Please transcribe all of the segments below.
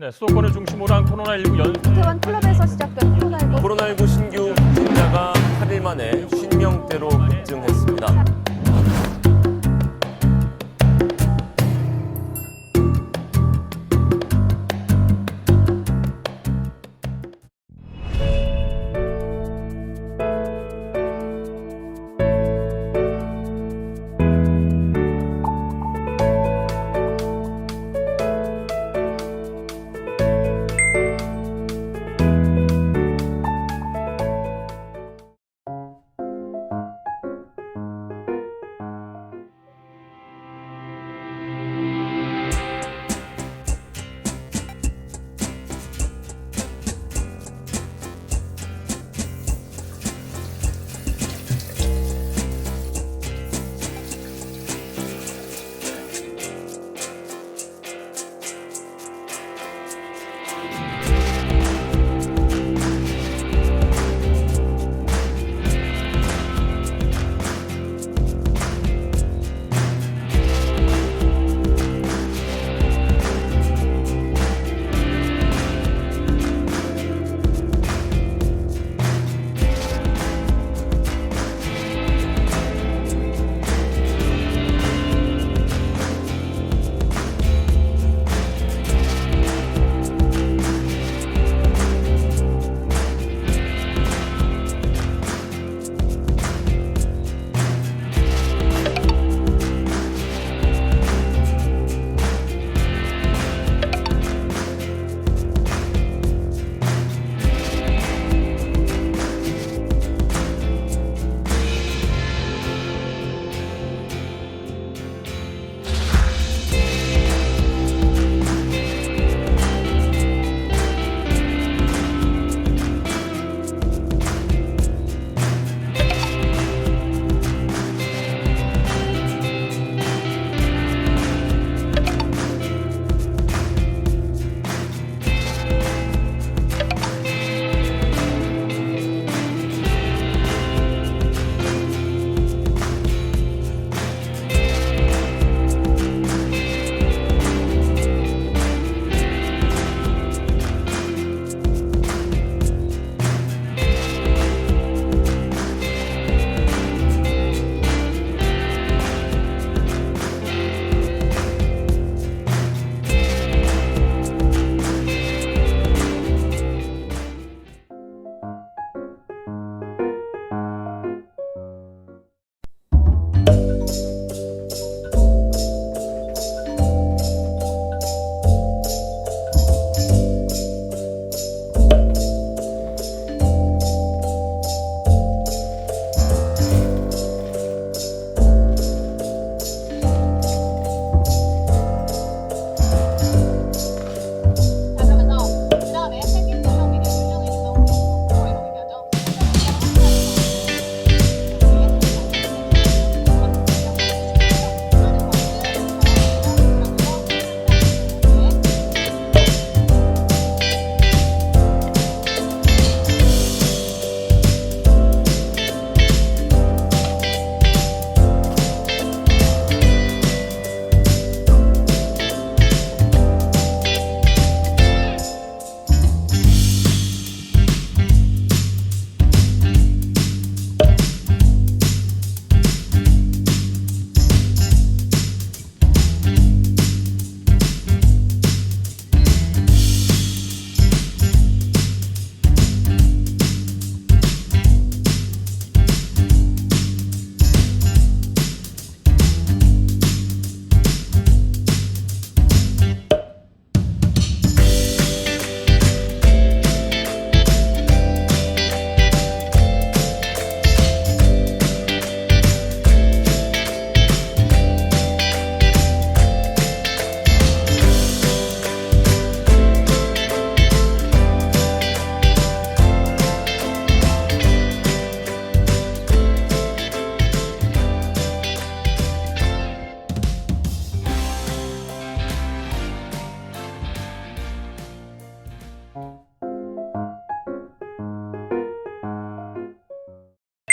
네, 수도권을 중심으로 한 코로나19 연 이태원 클럽에서 시작된 코로나19 코로나19 신규 확진자가 8일 만에 50명대로 급증했습니다.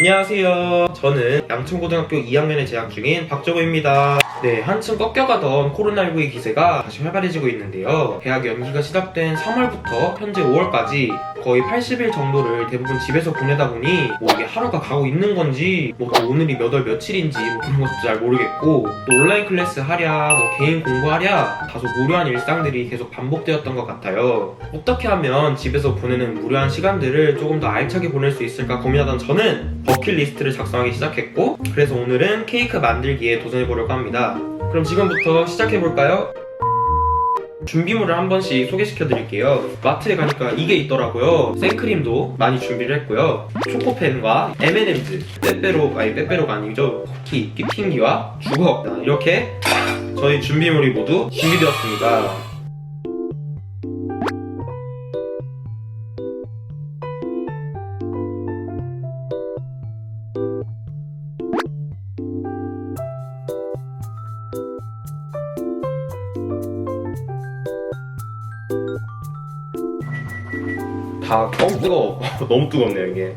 안녕하세요. 저는 양천고등학교 2학년에 재학 중인 박정우입니다. 네, 한층 꺾여가던 코로나19의 기세가 다시 활발해지고 있는데요. 대학 연기가 시작된 3월부터 현재 5월까지 거의 80일 정도를 대부분 집에서 보내다 보니 뭐 이게 하루가 가고 있는 건지 뭐또 오늘이 몇 월 며칠인지 뭐 그런 것도 잘 모르겠고 또 온라인 클래스 하랴 뭐 개인 공부하랴 다소 무료한 일상들이 계속 반복되었던 것 같아요. 어떻게 하면 집에서 보내는 무료한 시간들을 조금 더 알차게 보낼 수 있을까 고민하던 저는 버킷리스트를 작성하기 시작했고 그래서 오늘은 케이크 만들기에 도전해보려고 합니다. 그럼 지금부터 시작해볼까요? 준비물을 한 번씩 소개시켜 드릴게요. 마트에 가니까 이게 있더라고요. 생크림도 많이 준비를 했고요. 초코펜과 M&M's, 빼빼로, 아니 빼빼로가 아니죠. 쿠키, 피핑기와 주걱 자, 이렇게 저희 준비물이 모두 준비되었습니다. 다 너무 뜨거워. 너무 뜨겁네요 이게.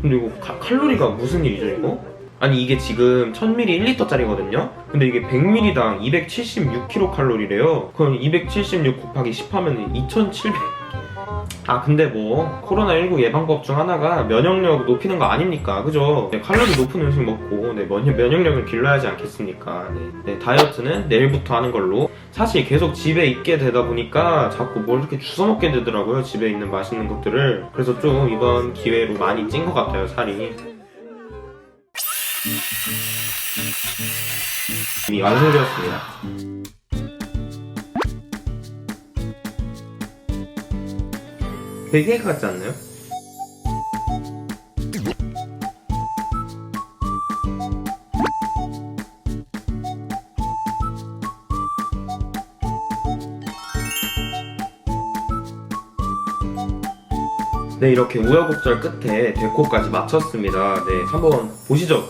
근데 이거 가- 칼로리가 무슨 일이죠 이거? 아니 이게 지금 1000ml 1리터짜리거든요? 근데 이게 100ml당 276kcal래요 그럼 276 곱하기 10 하면 2700... 아 근데 뭐 코로나19 예방법 중 하나가 면역력 높이는 거 아닙니까? 그죠? 네, 칼로리 높은 음식 먹고 네, 면, 면역력을 길러야 하지 않겠습니까? 네. 네, 다이어트는 내일부터 하는 걸로. 사실 계속 집에 있게 되다 보니까 자꾸 뭘 이렇게 주워 먹게 되더라고요 집에 있는 맛있는 것들을. 그래서 좀 이번 기회로 많이 찐 것 같아요 살이. 완성되었습니다 케이크 같지 않나요? 네 이렇게 우여곡절 끝에 데코까지 마쳤습니다. 네 한번 보시죠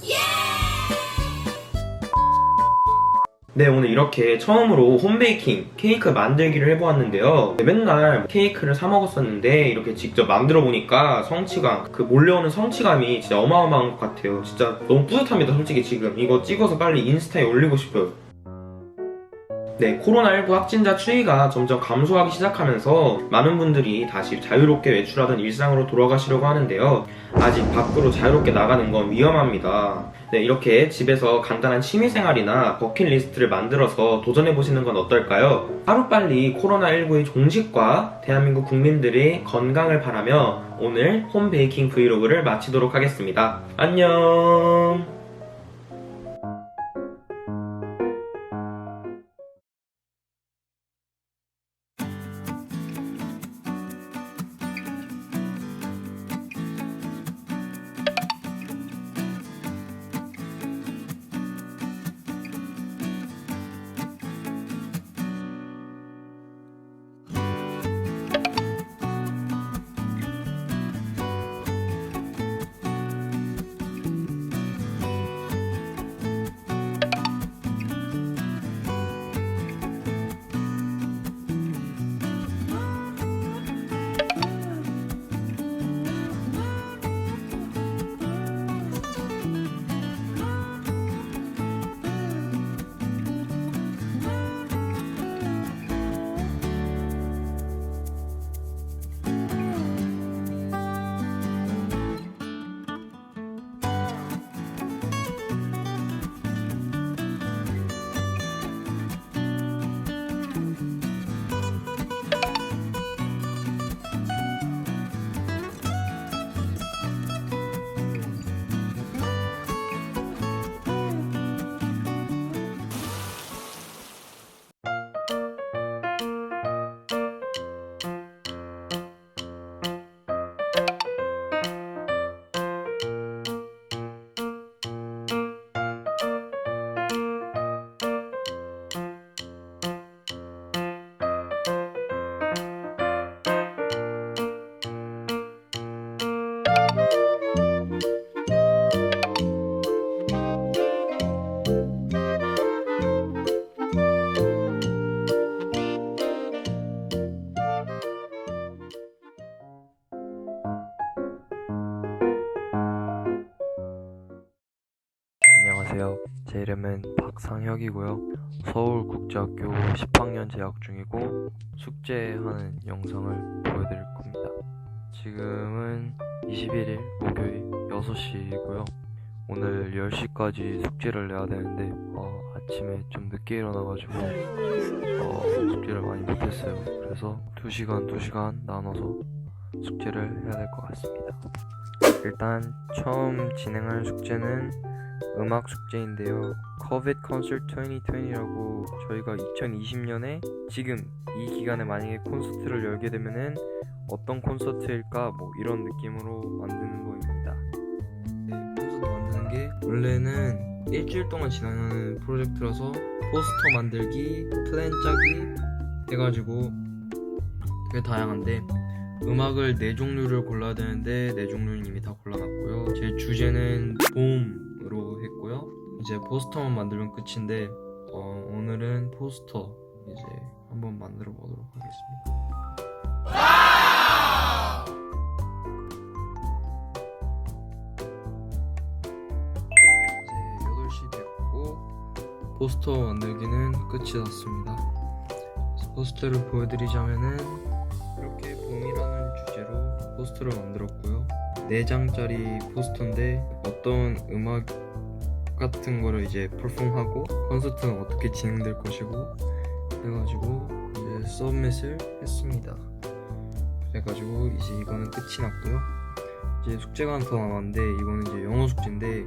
네 오늘 이렇게 처음으로 홈베이킹 케이크 만들기를 해보았는데요. 네, 맨날 케이크를 사 먹었었는데 이렇게 직접 만들어 보니까 성취감 그 몰려오는 성취감이 진짜 어마어마한 것 같아요. 진짜 너무 뿌듯합니다 솔직히 지금. 이거 찍어서 빨리 인스타에 올리고 싶어요 네, 코로나19 확진자 추이가 점점 감소하기 시작하면서 많은 분들이 다시 자유롭게 외출하던 일상으로 돌아가시려고 하는데요. 아직 밖으로 자유롭게 나가는 건 위험합니다. 네, 이렇게 집에서 간단한 취미생활이나 버킷리스트를 만들어서 도전해보시는 건 어떨까요? 하루빨리 코로나19의 종식과 대한민국 국민들의 건강을 바라며 오늘 홈베이킹 브이로그를 마치도록 하겠습니다. 안녕! 안녕하세요. 제 이름은 박상혁이고요. 서울국제학교 10학년 재학 중이고 숙제하는 영상을 보여드릴 겁니다. 지금은 21일 목요일 6시이고요. 오늘 10시까지 숙제를 내야 되는데 어, 아침에 좀 늦게 일어나가지고 어, 숙제를 많이 못했어요. 그래서 2시간 2시간 나눠서 숙제를 해야 될 것 같습니다. 일단 처음 진행할 숙제는 음악 숙제인데요. COVID Concert 2020이라고 저희가 2020년에 지금 이 기간에 만약에 콘서트를 열게 되면은 어떤 콘서트일까 뭐 이런 느낌으로 만드는 거입니다. 네, 콘서트 만드는 게 원래는 일주일 동안 진행하는 프로젝트라서 포스터 만들기, 플랜 짜기 해가지고 되게 다양한데 음악을 네 종류를 골라야 되는데 네 종류는 이미 다 골라놨고요. 제 주제는 봄으로 했고요. 이제 포스터만 만들면 끝인데 어, 오늘은 포스터 이제 한번 만들어 보도록 하겠습니다. 이제 8시 됐고 포스터 만들기는 끝이 났습니다. 포스터를 보여드리자면은 이렇게 봄이라는 주제로 포스터를 만들었고요. 4장짜리 포스터인데 어떤 음악 같은 거를 이제 퍼폼하고 콘서트는 어떻게 진행될 것이고 해가지고 이제 서밋을 했습니다. 그래가지고 이제 이거는 끝이 났고요. 이제 숙제가 하나 더 남았는데 이거는 이제 영어 숙제인데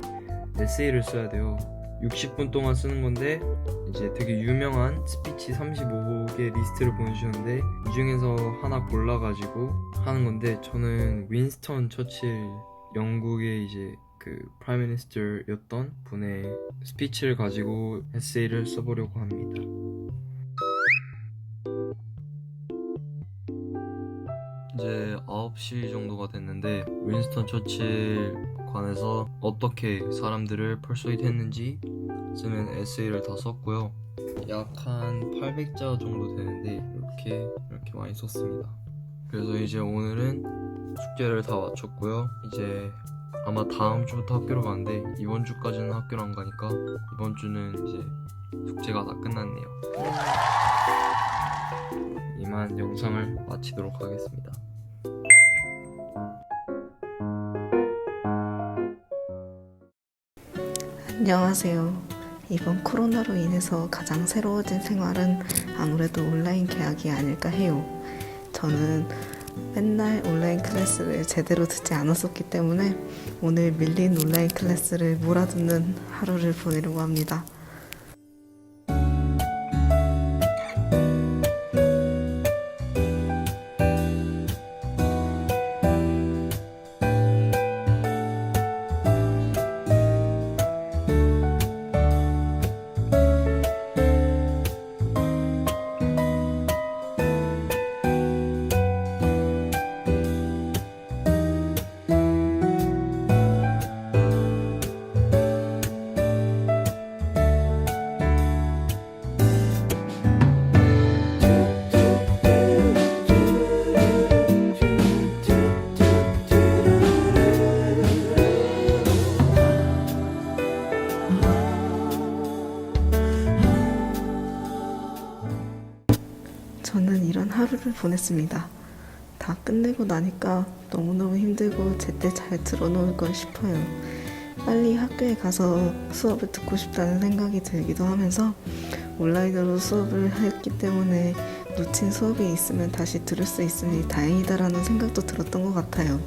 에세이를 써야 돼요. 60분 동안 쓰는 건데 이제 되게 유명한 스피치 35개 리스트를 보내주셨는데 이 중에서 하나 골라가지고 하는 건데 저는 윈스턴 처칠 영국의 이제 그 프라임 미니스터였던 분의 스피치를 가지고 에세이를 써보려고 합니다. 이제 9시 정도가 됐는데 윈스턴 처칠 관해서 어떻게 사람들을 퍼수이드 했는지 쓰는 에세이를 다 썼고요. 약 한 800자 정도 되는데 이렇게 이렇게 많이 썼습니다. 그래서 이제 오늘은 숙제를 다 마쳤고요. 이제 아마 다음 주부터 학교로 가는데 이번 주까지는 학교를 안 가니까 이번 주는 이제 숙제가 다 끝났네요. 이만 영상을 마치도록 하겠습니다. 안녕하세요. 이번 코로나로 인해서 가장 새로워진 생활은 아무래도 온라인 계약이 아닐까 해요. 저는 맨날 온라인 클래스를 제대로 듣지 않았었기 때문에 오늘 밀린 온라인 클래스를 몰아듣는 하루를 보내려고 합니다. 하루를 보냈습니다. 다 끝내고 나니까 너무너무 힘들고 제때 잘 들어놓을 걸 싶어요. 빨리 학교에 가서 수업을 듣고 싶다는 생각이 들기도 하면서 온라인으로 수업을 했기 때문에 놓친 수업이 있으면 다시 들을 수 있으니 다행이다라는 생각도 들었던 것 같아요.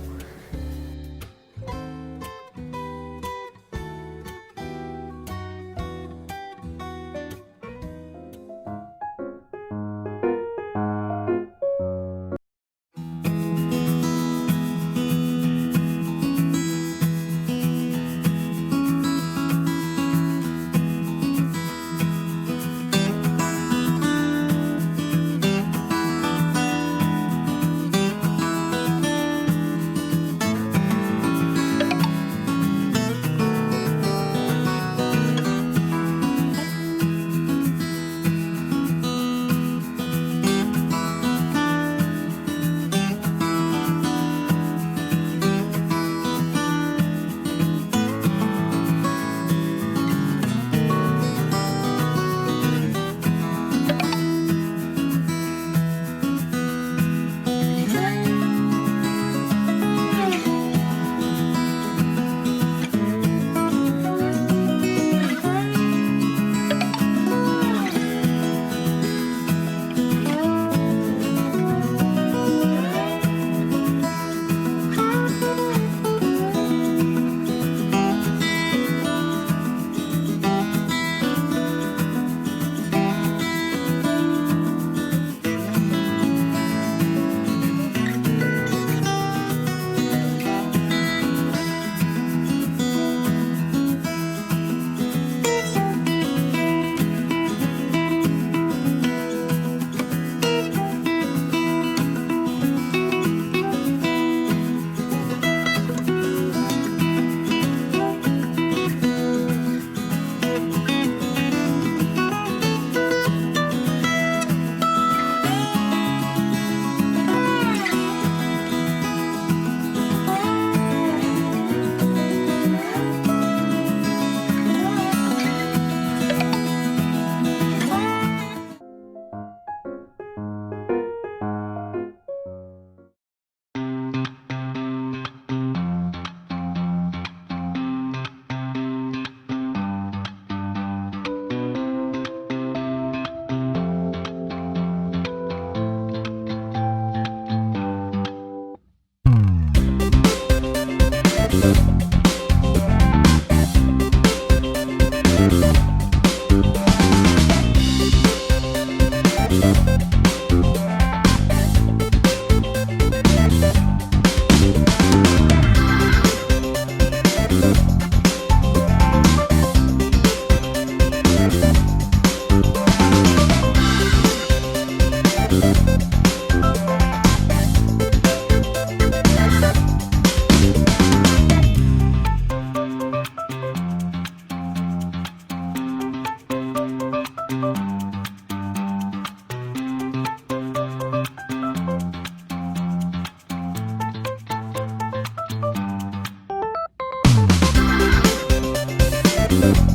있습니다.